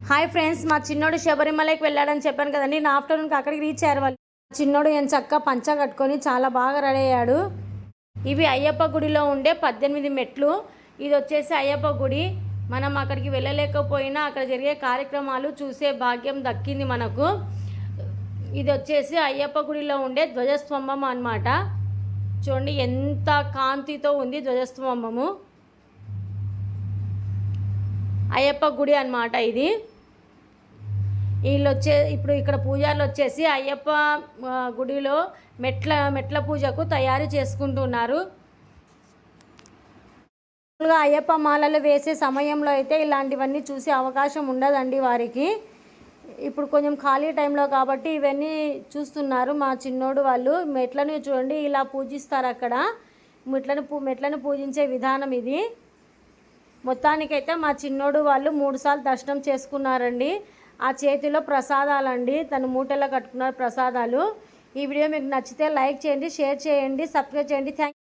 Hi friends మా చిన్నోడు శబరిమలకి వెళ్ళాడని చెప్పాను కదండి. నా ఆఫ్టర్నూన్కి అక్కడికి రీచ్ అయ్యారు వాళ్ళు. చిన్నోడు ఏం చక్క పంచ కట్టుకొని చాలా బాగా రెడీ అయ్యాడు. ఇవి అయ్యప్ప గుడిలో ఉండే పద్దెనిమిది మెట్లు. ఇది వచ్చేసి అయ్యప్ప గుడి. మనం అక్కడికి వెళ్ళలేకపోయినా అక్కడ జరిగే కార్యక్రమాలు చూసే భాగ్యం దక్కింది మనకు. ఇది వచ్చేసి అయ్యప్ప గుడిలో ఉండే ధ్వజస్తంభం అనమాట చూడండి ఎంత కాంతితో ఉంది ధ్వజస్తంభము. అయ్యప్ప గుడి అన్నమాట ఇది. వీళ్ళు వచ్చే ఇప్పుడు ఇక్కడ పూజారులు వచ్చేసి అయ్యప్ప గుడిలో మెట్ల మెట్ల పూజకు తయారు చేసుకుంటున్నారు. మామూలుగా అయ్యప్ప మాలలు వేసే సమయంలో అయితే ఇలాంటివన్నీ చూసే అవకాశం ఉండదండి వారికి. ఇప్పుడు కొంచెం ఖాళీ టైంలో కాబట్టి ఇవన్నీ చూస్తున్నారు మా చిన్నోడు వాళ్ళు. మెట్లను చూడండి ఇలా పూజిస్తారు అక్కడ. మెట్లను పూ మెట్లను పూజించే విధానం ఇది. మొత్తానికైతే మా చిన్నోడు వాళ్ళు మూడు సార్లు దర్శనం చేసుకున్నారండి. ఆ చేతిలో ప్రసాదాలండి. తను మూటల్లో కట్టుకున్నారు ప్రసాదాలు. ఈ వీడియో మీకు నచ్చితే లైక్ చేయండి షేర్ చేయండి సబ్స్క్రైబ్ చేయండి. థ్యాంక్